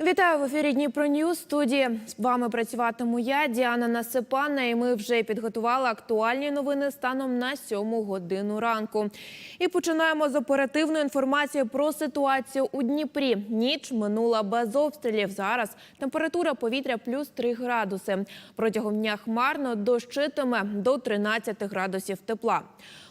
Вітаю в ефірі Дніпро Ньюз. Студії з вами працюватиму я, Діана Насипана. І ми вже підготували актуальні новини станом на сьому годину ранку. І починаємо з оперативної інформації про ситуацію у Дніпрі. Ніч минула без обстрілів. Зараз температура повітря плюс 3 градуси. Протягом дня хмарно дощитиме до 13 градусів тепла.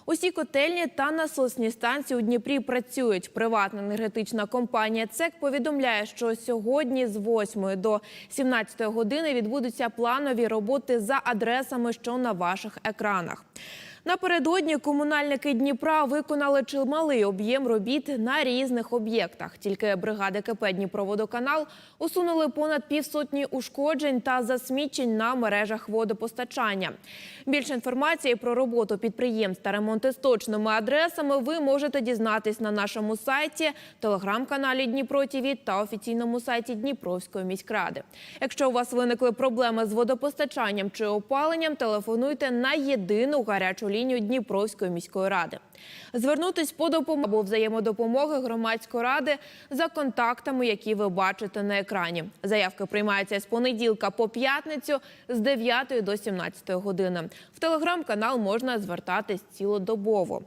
Усі котельні та насосні станції у Дніпрі працюють. Приватна енергетична компанія ЦЕК повідомляє, що сьогодні з 8 до 17 години відбудуться планові роботи за адресами, що на ваших екранах. Напередодні комунальники Дніпра виконали чималий об'єм робіт на різних об'єктах. Тільки бригади КП Дніпроводоканал усунули понад півсотні ушкоджень та засмічень на мережах водопостачання. Більше інформації про роботу підприємств та ремонти з адресами ви можете дізнатись на нашому сайті, телеграм-каналі Дніпро ТІВІ та офіційному сайті Дніпровської міськради. Якщо у вас виникли проблеми з водопостачанням чи опаленням, телефонуйте на єдину гарячу лінію Дніпровської міської ради. Звернутись по допомогу або взаємодопомоги громадської ради за контактами, які ви бачите на екрані. Заявки приймаються з понеділка по п'ятницю з 9 до 17 години. В телеграм-канал можна звертатись цілодобово.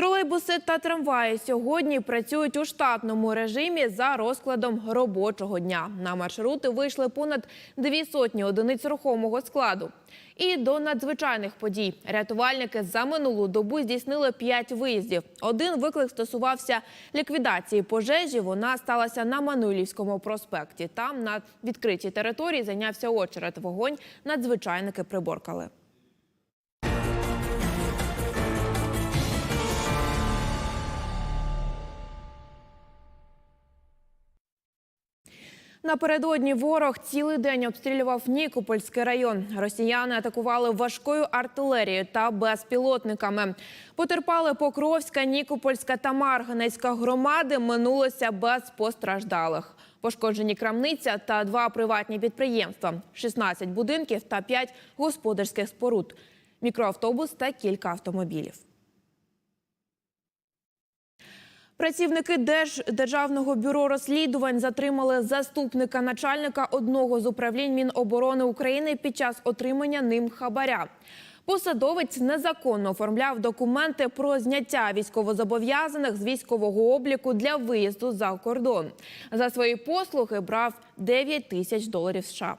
Тролейбуси та трамваї сьогодні працюють у штатному режимі за розкладом робочого дня. На маршрути вийшли понад дві сотні одиниць рухомого складу. І до надзвичайних подій рятувальники за минулу добу здійснили п'ять виїздів. Один виклик стосувався ліквідації пожежі. Вона сталася на Мануйлівському проспекті. Там на відкритій території зайнявся очеред. Вогонь надзвичайники приборкали. Напередодні ворог цілий день обстрілював Нікопольський район. Росіяни атакували важкою артилерією та безпілотниками. Потерпали Покровська, Нікопольська та Марганецька громади. Минулося без постраждалих. Пошкоджені крамниця та два приватні підприємства, 16 будинків та 5 господарських споруд, мікроавтобус та кілька автомобілів. Працівники Держ... Державного бюро розслідувань затримали заступника начальника одного з управлінь Міноборони України під час отримання ним хабаря. Посадовець незаконно оформляв документи про зняття військовозобов'язаних з військового обліку для виїзду за кордон. За свої послуги брав 9 тисяч доларів США.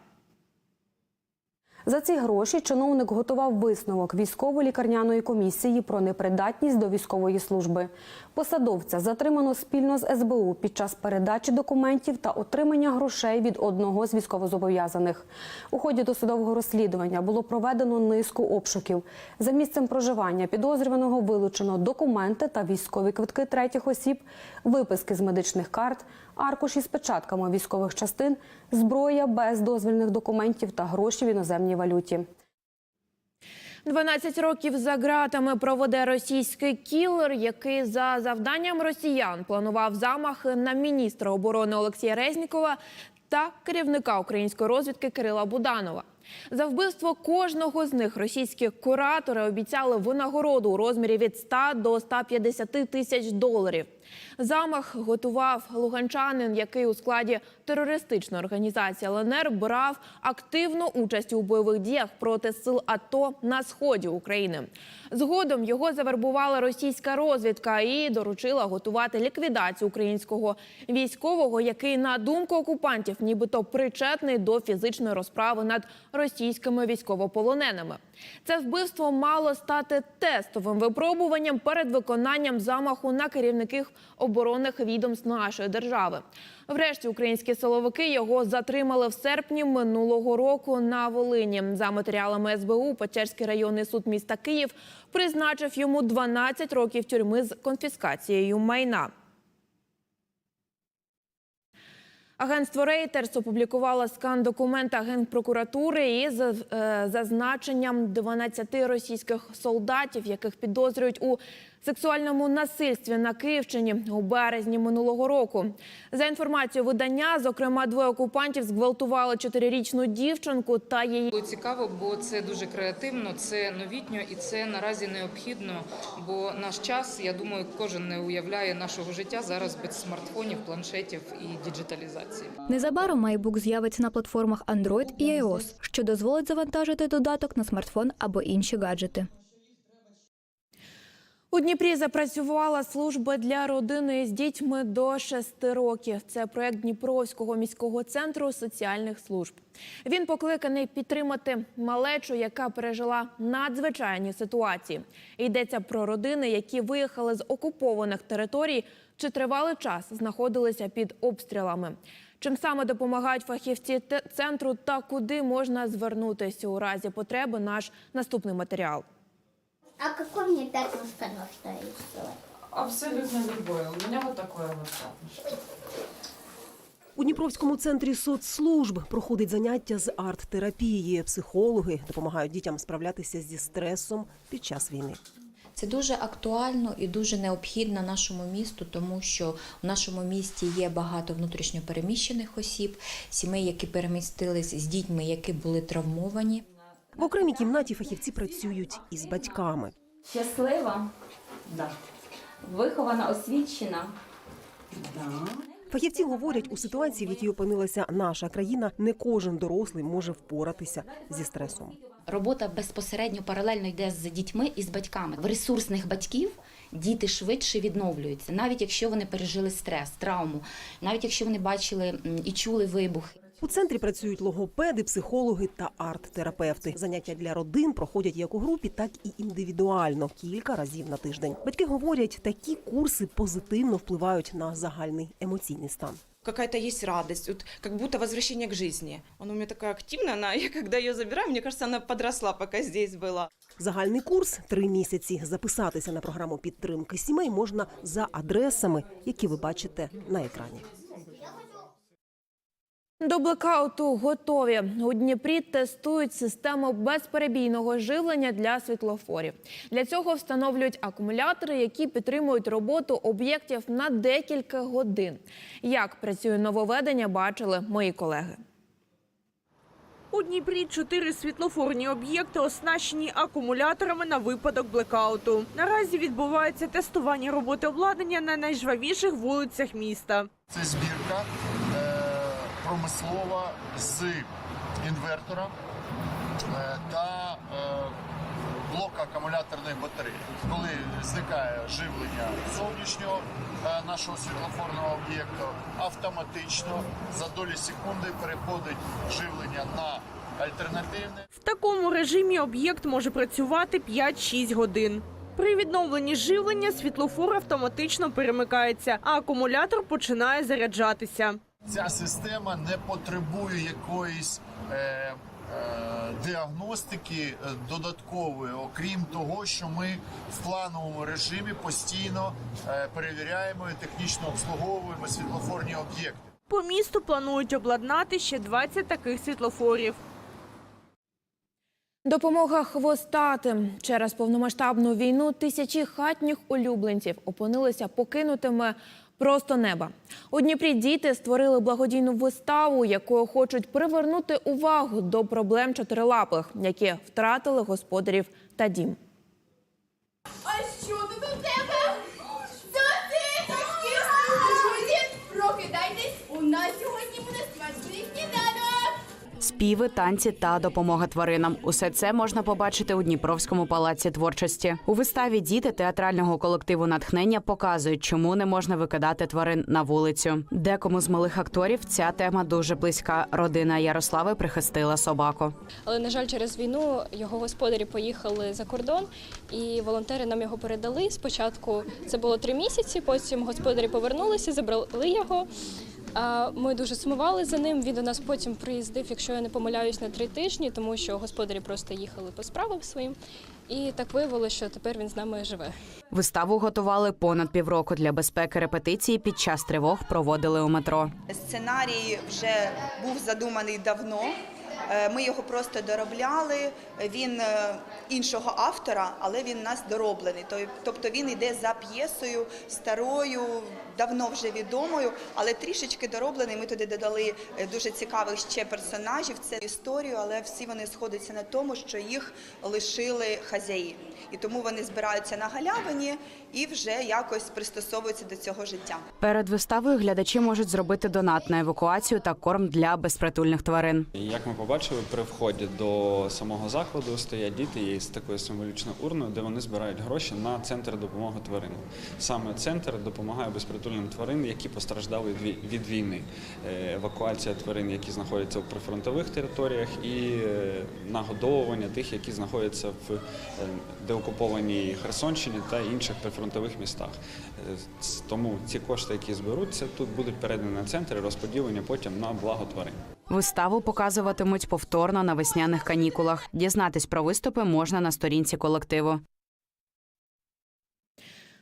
За ці гроші чиновник готував висновок військово-лікарняної комісії про непридатність до військової служби. Посадовця затримано спільно з СБУ під час передачі документів та отримання грошей від одного з військовозобов'язаних. У ході досудового розслідування було проведено низку обшуків. За місцем проживання підозрюваного вилучено документи та військові квитки третіх осіб, виписки з медичних карт, аркуші з печатками військових частин, зброя без дозвільних документів та гроші в іноземній валюті. 12 років за ґратами проведе російський кілер, який за завданням росіян планував замах на міністра оборони Олексія Резнікова та керівника української розвідки Кирила Буданова. За вбивство кожного з них російські куратори обіцяли винагороду у розмірі від 100 до 150 тисяч доларів. Замах готував луганчанин, який у складі терористичної організації ЛНР брав активну участь у бойових діях проти сил АТО на сході України. Згодом його завербувала російська розвідка і доручила готувати ліквідацію українського військового, який на думку окупантів, нібито причетний до фізичної розправи над російськими військовополоненими. Це вбивство мало стати тестовим випробуванням перед виконанням замаху на керівників оборонних відомств нашої держави. Врешті українські силовики його затримали в серпні минулого року на Волині. За матеріалами СБУ Печерський районний суд міста Київ призначив йому 12 років тюрми з конфіскацією майна. Агентство Reuters опублікувало скан документа Генпрокуратури із е, зазначенням 12 російських солдатів, яких підозрюють у сексуальному насильстві на Київщині у березні минулого року. За інформацією видання, зокрема, двоє окупантів зґвалтували чотирирічну дівчинку та її Було цікаво, бо це дуже креативно, це новітньо і це наразі необхідно. Бо наш час, я думаю, кожен не уявляє нашого життя зараз без смартфонів, планшетів і діджиталізації. Незабаром MyBook з'явиться на платформах Android і iOS, що дозволить завантажити додаток на смартфон або інші гаджети. У Дніпрі запрацювала служба для родини з дітьми до 6 років. Це проект Дніпровського міського центру соціальних служб. Він покликаний підтримати малечу, яка пережила надзвичайні ситуації. Йдеться про родини, які виїхали з окупованих територій чи тривалий час знаходилися під обстрілами. Чим саме допомагають фахівці центру та куди можна звернутися у разі потреби? Наш наступний матеріал. Мне дать установку рисовать? Абсолютно любое. У меня вот такое вот пятнышко. У Дніпровському центрі соцслужб проходить заняття з арт-терапії. Психологи допомагають дітям справлятися зі стресом під час війни. Це дуже актуально і дуже необхідно нашому місту, тому що в нашому місті є багато внутрішньопереміщених осіб, сімей, які перемістились з дітьми, які були травмовані. В окремій кімнаті фахівці працюють із батьками. Щаслива, вихована, освічена. Фахівці говорять, у ситуації, в якій опинилася наша країна, не кожен дорослий може впоратися зі стресом. Робота безпосередньо паралельно йде з дітьми і з батьками. В ресурсних батьків діти швидше відновлюються, навіть якщо вони пережили стрес, травму, навіть якщо вони бачили і чули вибухи. У центрі працюють логопеди, психологи та арт-терапевти. Заняття для родин проходять як у групі, так і індивідуально кілька разів на тиждень. Батьки говорять, такі курси позитивно впливають на загальний емоційний стан. какая-то есть радость, вот как будто возвращение к жизни. Она у меня такая активная, она, я когда ее забираю, мне кажется, она подросла, пока здесь была. Загальний курс три місяці. Записатися на програму підтримки сімей можна за адресами, які ви бачите на екрані. До блекауту готові. У Дніпрі тестують систему безперебійного живлення для світлофорів. Для цього встановлюють акумулятори, які підтримують роботу об'єктів на декілька годин. Як працює нововведення, бачили мої колеги. У Дніпрі чотири світлофорні об'єкти оснащені акумуляторами на випадок блекауту. Наразі відбувається тестування роботи обладнання на найжвавіших вулицях міста. Це збірка промислова з інвертора е, та е, блока акумуляторних батарей. Коли зникає живлення зовнішнього е, нашого світлофорного об'єкту, автоматично за долі секунди переходить живлення на альтернативне. В такому режимі об'єкт може працювати 5-6 годин. При відновленні живлення світлофор автоматично перемикається, а акумулятор починає заряджатися. Ця система не потребує якоїсь е, е, діагностики додаткової, окрім того, що ми в плановому режимі постійно е, перевіряємо і технічно обслуговуємо світлофорні об'єкти. По місту планують обладнати ще 20 таких світлофорів. Допомога хвостатим через повномасштабну війну тисячі хатніх улюбленців опинилися покинутими просто неба. У Дніпрі діти створили благодійну виставу, якою хочуть привернути увагу до проблем чотирилапих, які втратили господарів та дім. А що тут у тебе? Друзі, прокидайтесь, у нас сьогодні буде смачний сніданок. Співи, танці та допомога тваринам. Усе це можна побачити у Дніпровському палаці творчості. У виставі діти театрального колективу натхнення показують, чому не можна викидати тварин на вулицю. Декому з малих акторів ця тема дуже близька. Родина Ярослави прихистила собаку. Але, на жаль, через війну його господарі поїхали за кордон, і волонтери нам його передали. Спочатку це було три місяці, потім господарі повернулися, забрали його. Ми дуже сумували за ним. Він до нас потім приїздив, якщо я не помиляюсь, на три тижні, тому що господарі просто їхали по справам своїм. І так виявилося, що тепер він з нами живе. Виставу готували понад півроку для безпеки репетиції. Під час тривог проводили у метро. Сценарій вже був задуманий давно. Е, Ми його просто доробляли. Він е, іншого автора, але він у нас дороблений. Тобто він йде за п'єсою старою, давно вже відомою, але трішечки дороблений. Ми туди додали е, дуже цікавих ще персонажів. Це історію, але всі вони сходяться на тому, що їх лишили хазяї, і тому вони збираються на галявині і вже якось пристосовуються до цього життя. Перед виставою глядачі можуть зробити донат на евакуацію та корм для безпритульних тварин. Як ми побачили, при вході до самого закладу стоять діти є з такою символічною урною, де вони збирають гроші на центр допомоги тваринам. Саме центр допомагає безпритульним тварин, які постраждали від- війни. Е, Евакуація тварин, які знаходяться в прифронтових територіях, і е, нагодовування тих, які знаходяться в е, деокупованій Херсонщині та інших прифронтових містах. Тому ці кошти, які зберуться, тут будуть передані на центр і розподілені потім на благо тварин. Виставу показуватимуть повторно на весняних канікулах. Дізнатись про виступи можна на сторінці колективу.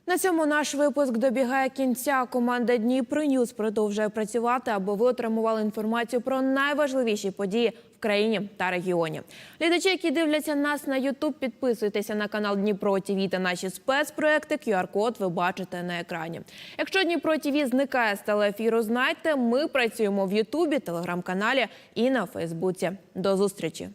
На цьому наш випуск добігає кінця. Команда Дніпро Ньюз продовжує працювати, аби ви отримували інформацію про найважливіші події країні та регіоні. Глядачі, які дивляться нас на Ютуб, підписуйтеся на канал Дніпро ТІВІ та наші спецпроекти. QR-код ви бачите на екрані. Якщо Дніпро ТІВІ зникає з телеефіру, знайте, ми працюємо в Ютубі, телеграм-каналі і на Фейсбуці. До зустрічі.